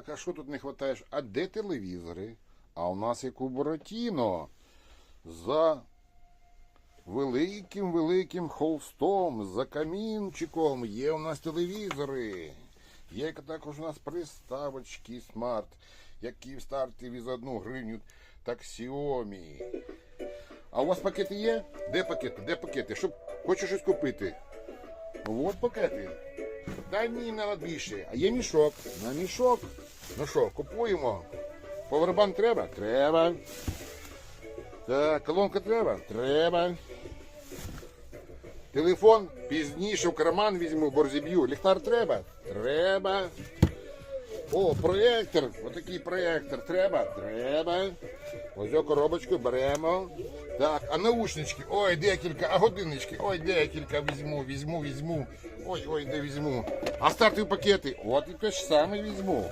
Так, а що тут не вистачає? А де телевізори? А у нас як у Буратіно. За великим великим холстом, за камінчиком є у нас телевізори. Є також у нас приставочки смарт, які стартові за одну гривню, так Xiaomi. А у вас пакети є? Де пакети? Де пакети? Щоб хочу щось купити. Ну от пакети. Та ні, не більше. А є мішок. На мішок. Ну що, купуємо. Повербанк треба? Треба. Так, колонка треба? Треба. Телефон пізніше в карман візьму, бо розіб'ю. Ліхтар треба? Треба. О, проєктор. Отакий проєктор треба? Треба. Ось коробочку беремо. Так, а наушнички? Ой, декілька, а годиннички? Ой, декілька візьму, візьму, візьму. Ой, ой, де візьму. А стартові пакети? От і те ж саме візьму.